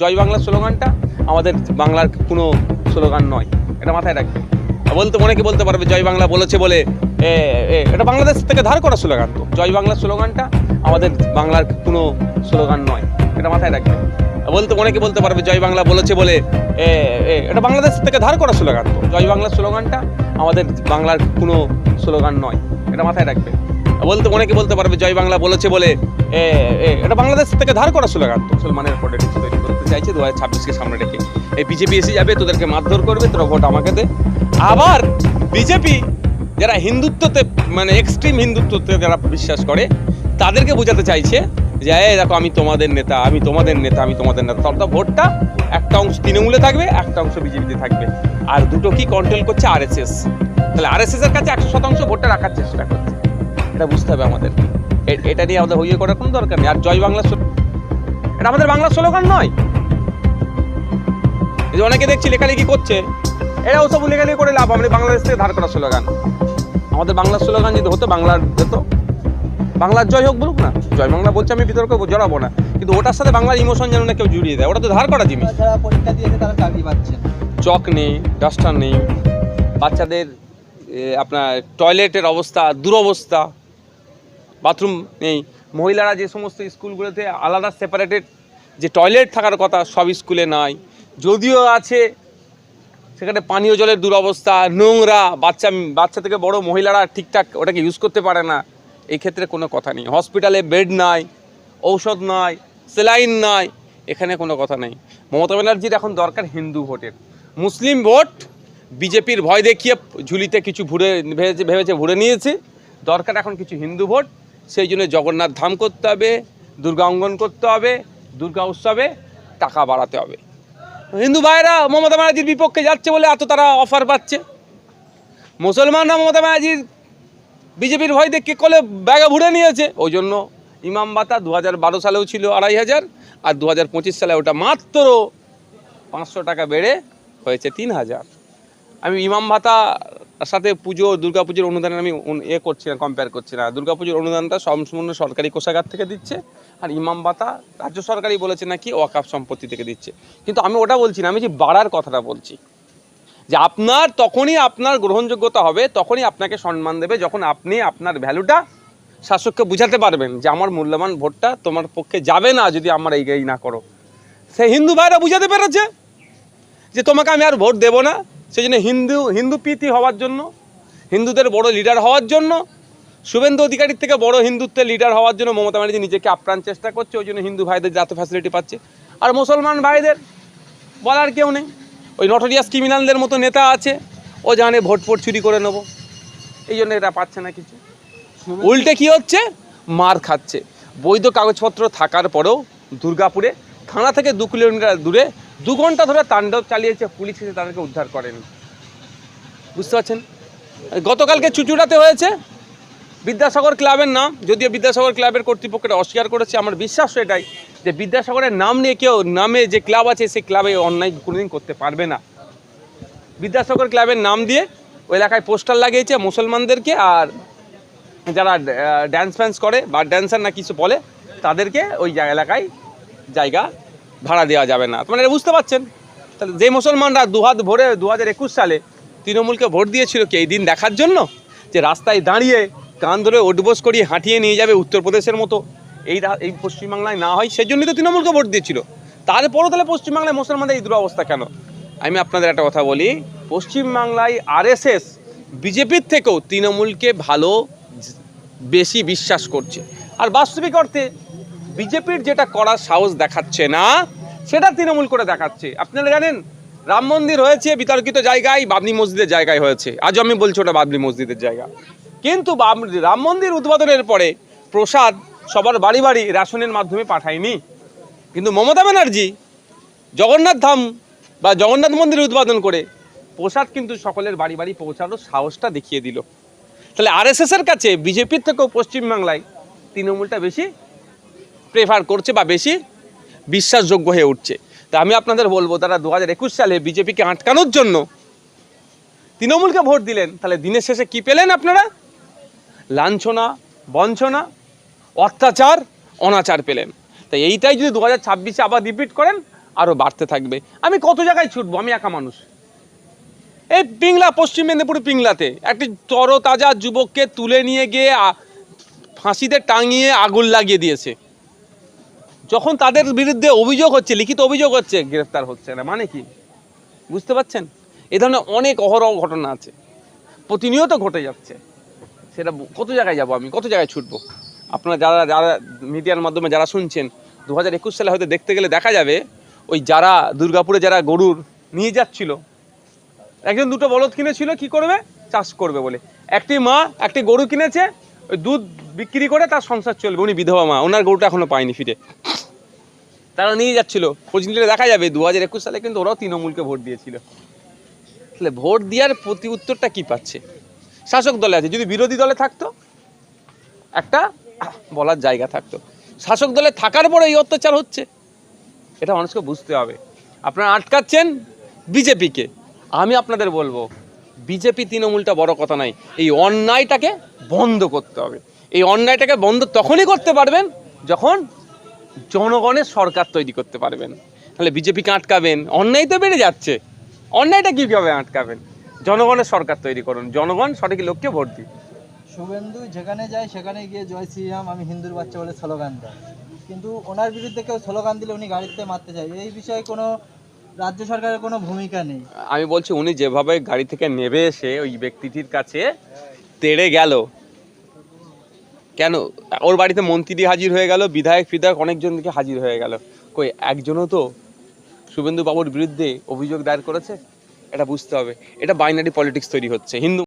জয় বাংলা স্লোগানটা আমাদের বাংলার কোনো স্লোগান নয়। এটা মাথায় রাখবে। বলতে অনেকে বলতে পারবে, জয় বাংলা বলেছে বলে এটা বাংলাদেশ থেকে ধার করা স্লোগান তো। জয় বাংলা স্লোগানটা আমাদের বাংলার কোনো স্লোগান নয়। এটা মাথায় রাখবে। বলতে অনেকে বলতে পারবে, জয় বাংলা বলেছে বলে এটা বাংলাদেশ থেকে ধার করা স্লোগান তো। জয় বাংলা স্লোগানটা আমাদের বাংলার কোনো স্লোগান নয়। এটা মাথায় রাখবে। বলতে অনেকে বলতে পারবে, জয় বাংলা বলেছে বলে এটা বাংলাদেশ থেকে ধার করা স্লোগান তো। মুসলমানের পলিটিক্স তৈরি চাইছে, দু হাজার ছাব্বিশকে সামনে রেখে। এই বিজেপি এসে যাবে, তোদেরকে মারধর করবে, তোরা ভোট আমাকে দে। আবার বিজেপি যারা হিন্দুত্বতে মানে এক্সট্রিম হিন্দুত্বতে যারা বিশ্বাস করে, তাদেরকে বোঝাতে চাইছে যে, এই দেখো, আমি তোমাদের নেতা, আমি তোমাদের নেতা, আমি তোমাদের নেতা। অর্থাৎ ভোটটা একটা অংশ তৃণমূলে থাকবে, একটা অংশ বিজেপিতে থাকবে। আর দুটো কি কন্ট্রোল করছে? আরএসএস তাহলে আরএসএস এর কাছে একশো শতাংশ ভোটটা রাখার চেষ্টা করছে। এটা বুঝতে হবে আমাদের। এটা নিয়ে আমাদের হইয়ে করার কোনো দরকার নেই। আর জয় বাংলা এটা আমাদের বাংলা স্লোগান নয়। এই যে অনেকে দেখছি লেখালেখি করছে এরা ওসব লেখালেখি করে লাভ আমরা বাংলাদেশ থেকে ধার করা স্লোগান আমাদের বাংলার স্লোগান যদি হতো বাংলার হতো। বাংলার জয় হোক বলুক না জয় বাংলা বলছে আমি বিতর্ক জড়াবো না। কিন্তু ওটার সাথে বাংলার ইমোশন যেন না কেউ জুড়িয়ে দেয় ওটা তো ধার করা জিনিস। পরীক্ষা দিয়েছে তারা চাকরি পাচ্ছে। চক নেই ডাস্টার নেই বাচ্চাদের আপনার টয়লেটের অবস্থা দুরবস্থা বাথরুম নেই। মহিলারা যে সমস্ত স্কুলগুলোতে আলাদা সেপারেটেড যে টয়লেট থাকার কথা সব স্কুলে নাই। যদিও আছে, সেখানে পানীয় জলের দুরবস্থা, নোংরা, বাচ্চা বাচ্চা থেকে বড় মহিলারা ঠিকঠাক ওটাকে ইউজ করতে পারে না, এই ক্ষেত্রে কোনো কথা নেই। হসপিটালে বেড নাই, ঔষধ নাই সেলাইন নাই, এখানে কোনো কথা নেই। মমতা ব্যানার্জির এখন দরকার হিন্দু ভোটের। মুসলিম ভোট, বিজেপির ভয় দেখিয়ে ঝুলিতে কিছু ভুড়ে ভেবেছে ভেবেছে ভুড়ে নিয়েছে। দরকার এখন কিছু হিন্দু ভোট, সেই জন্য জগন্নাথ ধাম করতে হবে, দুর্গা অঙ্গন করতে হবে, দুর্গা উৎসবে টাকা বাড়াতে হবে। হিন্দু ভাইরা মমতা ব্যানার্জির বিপক্ষে যাচ্ছে বলে এত তারা অফার পাচ্ছে। মুসলমানরা মমতা ব্যানার্জির বিজেপির ভয় দেখে কলে ব্যাগে ভুড়ে নিয়েছে। ওই জন্য ইমাম বাতা দু হাজার সালেও ছিল আড়াই হাজার, আর দু হাজার পঁচিশ সালে ওটা মাত্র পাঁচশো টাকা বেড়ে হয়েছে তিন হাজার। আমি ইমাম ভাতা সাথে পুজো দুর্গা পুজোর অনুদানের আমি এ করছি না কম্পেয়ার করছি না। দুর্গা পুজোর অনুদানটা সম্পূর্ণ সরকারি কোষাগার থেকে দিচ্ছে আর ইমাম ভাতা রাজ্য সরকারই বলেছে নাকি ওয়াকাফ সম্পত্তি থেকে দিচ্ছে। কিন্তু আমি ওটা বলছি না, আমি যে বাড়ার কথাটা বলছি। যে আপনার তখনই আপনার গ্রহণযোগ্যতা হবে, তখনই আপনাকে সম্মান দেবে যখন আপনি আপনার ভ্যালুটা শাসককে বুঝাতে পারবেন যে আমার মূল্যবান ভোটটা তোমার পক্ষে যাবে না যদি আমার এই এই না করো। সে হিন্দু ভাইরা বুঝাতে পেরেছে যে তোমাকে আমি আর ভোট দেবো না। সেই জন্য হিন্দু হিন্দু প্রীতি হওয়ার জন্য, হিন্দুদের বড় লিডার হওয়ার জন্য, শুভেন্দু অধিকারীর থেকে বড় হিন্দুত্বের লিডার হওয়ার জন্য মমতা ব্যানার্জি নিজেকে আপ্রাণ চেষ্টা করছে, ওই জন্য হিন্দু ভাইদের যত ফ্যাসিলিটি পাচ্ছে। আর মুসলমান ভাইদের বলার কেউ নেই। ওই নটোরিয়াস ক্রিমিনালদের মতো নেতা আছে, ও জানে ভোট ফোট চুরি করে নেব। এই জন্য এটা পাচ্ছে না কিছু। উল্টে কি হচ্ছে? মার খাচ্ছে। বৈধ কাগজপত্র থাকার পরেও দুর্গাপুরে, থানা থেকে দু কিলোমিটার দূরে দু ঘণ্টা ধরে তাণ্ডব চালিয়েছে, পুলিশ এসে তাদেরকে উদ্ধার করেনি। বুঝতে পারছেন? গতকালকে চুচুড়াতে হয়েছে। বিদ্যাসাগর ক্লাবের নাম, যদিও বিদ্যাসাগর ক্লাবের কর্তৃপক্ষটা অস্বীকার করেছে, আমার বিশ্বাস এটাই যে বিদ্যাসাগরের নাম নিয়ে কেউ নামে যে ক্লাব আছে, সেই ক্লাবে অন্যায় কোনোদিন করতে পারবে না। বিদ্যাসাগর ক্লাবের নাম দিয়ে ওই এলাকায় পোস্টার লাগিয়েছে মুসলমানদেরকে আর যারা ড্যান্স ফ্যান্স করে বা ড্যান্সার না কিছু বলে, তাদেরকে ওই এলাকায় জায়গা ভাড়া দেওয়া যাবে না। মানে বুঝতে পারছেন? তাহলে যে মুসলমানরা দু হাত ভরে দু হাজার একুশ সালে তৃণমূলকে ভোট দিয়েছিল কি এই দিন দেখার জন্য? যে রাস্তায় দাঁড়িয়ে কান ধরে ওটবোস করিয়ে হাঁটিয়ে নিয়ে যাবে উত্তরপ্রদেশের মতো। এই এই পশ্চিমবাংলায় না হয় সেই জন্যই তো তৃণমূলকে ভোট দিয়েছিল। তারপরও তাহলে পশ্চিমবাংলায় মুসলমানদের এই দুরবস্থা কেন? আমি আপনাদের একটা কথা বলি, পশ্চিমবাংলায় আরএসএস বিজেপির থেকেও তৃণমূলকে ভালো, বেশি বিশ্বাস করছে। আর বাস্তবিক অর্থে বিজেপির যেটা করার সাহস দেখাচ্ছে না, সেটা তৃণমূল করে দেখাচ্ছে। আপনারা জানেন, রাম মন্দির হয়েছে বিতর্কিত জায়গায়, বাবরি মসজিদের জায়গায় হয়েছে। আজও আমি বলছি ওটা বাবরি মসজিদের জায়গা। কিন্তু রাম মন্দির উদ্বোধনের পরে প্রসাদ সবার বাড়ি বাড়ি রেশনের মাধ্যমে পাঠায়নি। কিন্তু মমতা ব্যানার্জি, জগন্নাথ ধাম বা জগন্নাথ মন্দির উদ্বোধন করে প্রসাদ কিন্তু সকলের বাড়ি বাড়ি পৌঁছানোর সাহসটা দেখিয়ে দিল। তাহলে আরএসএস এর কাছে, বিজেপির থেকেও পশ্চিমবাংলায় তৃণমূলটা বেশি প্রেফার করছে বা বেশি বিশ্বাসযোগ্য হয়ে উঠছে। তা আমি আপনাদের বলব, তারা দু হাজার একুশ সালে বিজেপিকে আটকানোর জন্য তৃণমূলকে ভোট দিলেন, তাহলে দিনের শেষে কি পেলেন আপনারা? লাঞ্ছনা, বঞ্চনা, অত্যাচার, অনাচার পেলেন। তাই এইটাই যদি দু হাজার ছাব্বিশে আবার রিপিট করেন আরও বাড়তে থাকবে। আমি কত জায়গায় ছুটবো? আমি একা মানুষ। এই পিংলা, পশ্চিম মেদিনীপুর পিংলাতে একটি তরতাজা যুবককে তুলে নিয়ে গিয়ে ফাঁসিতে টাঙিয়ে আগুন লাগিয়ে দিয়েছে। যখন তাদের বিরুদ্ধে অভিযোগ হচ্ছে, লিখিত অভিযোগ হচ্ছে, গ্রেফতার হচ্ছে না। মানে কি? বুঝতে পারছেন? এ ধরনের অনেক অহরহ ঘটনা আছে। প্রতিনিয়ত ঘটে যাচ্ছে। সেটা কত জায়গায় যাব আমি? কত জায়গায় ছুটবো? আপনারা যারা যারা মিডিয়ার মাধ্যমে যারা শুনছেন দু হাজার একুশ সালে হয়তো দেখতে গেলে দেখা যাবে, ওই যারা দুর্গাপুরে যারা গরুর নিয়ে যাচ্ছিল, একজন দুটো বলদ কিনেছিল, কি করবে? চাষ করবে বলে। একটি মা, একটি গরু কিনেছে, ওই দুধ বিক্রি করে তার সংসার চলবে। উনি বিধবা মা, ওনার গরুটা এখনও পায়নি ফিরে। তারা নিয়ে যাচ্ছিল। খোঁজ নিলে দেখা যাবে দু হাজার একুশ সালে কিন্তু ওরাও তৃণমূলকে ভোট দিয়েছিল। তাহলে ভোট দেওয়ার প্রতি উত্তরটা কি পাচ্ছে? শাসক দলে আছে, যদি বিরোধী দলে থাকতো, একটা বলার জায়গা থাকতো। শাসক দলে থাকার পরে এই অত্যাচার হচ্ছে। এটা মানুষকে বুঝতে হবে। আপনারা আটকাচ্ছেন বিজেপিকে। আমি আপনাদের বলব, বিজেপি তৃণমূলটা বড় কথা নাই এই অন্যায়টাকে বন্ধ করতে হবে। এই অন্যায়টাকে বন্ধ তখনই করতে পারবেন যখন জনগণের সরকার তৈরি করতে পারবেন। তাহলে বিজেপিকে আটকাবেন? অন্যায় তো বেড়ে যাচ্ছে। অন্যায়টা কীভাবে আটকাবেন? জনগণের সরকার তৈরি করুন। জনগণ সঠিক লোককে ভোট দিন শুভেন্দু যেখানে যায় সেখানে গিয়ে জয় শ্রীরাম আমি হিন্দুর বাচ্চা বলে স্লোগান দেয়। কিন্তু ওনার বিরুদ্ধে কেউ স্লোগান দিলে উনি গাড়িতে মারতে চায় এই বিষয়ে কোনো রাজ্য সরকারের কোনো ভূমিকা নেই। আমি বলছি উনি যেভাবে গাড়ি থেকে নেবে এসে ওই ব্যক্তিটির কাছে তেড়ে গেল কেন? ওর বাড়িতে মন্ত্রী হাজির হয়ে গেল, বিধায়ক ফিধায়ক অনেকজনকে হাজির হয়ে গেল। কই, একজনও তো শুভেন্দু বাবুর বিরুদ্ধে অভিযোগ দায়ের করেছে? এটা বুঝতে হবে। এটা বাইনারি পলিটিক্স তৈরি হচ্ছে। হিন্দু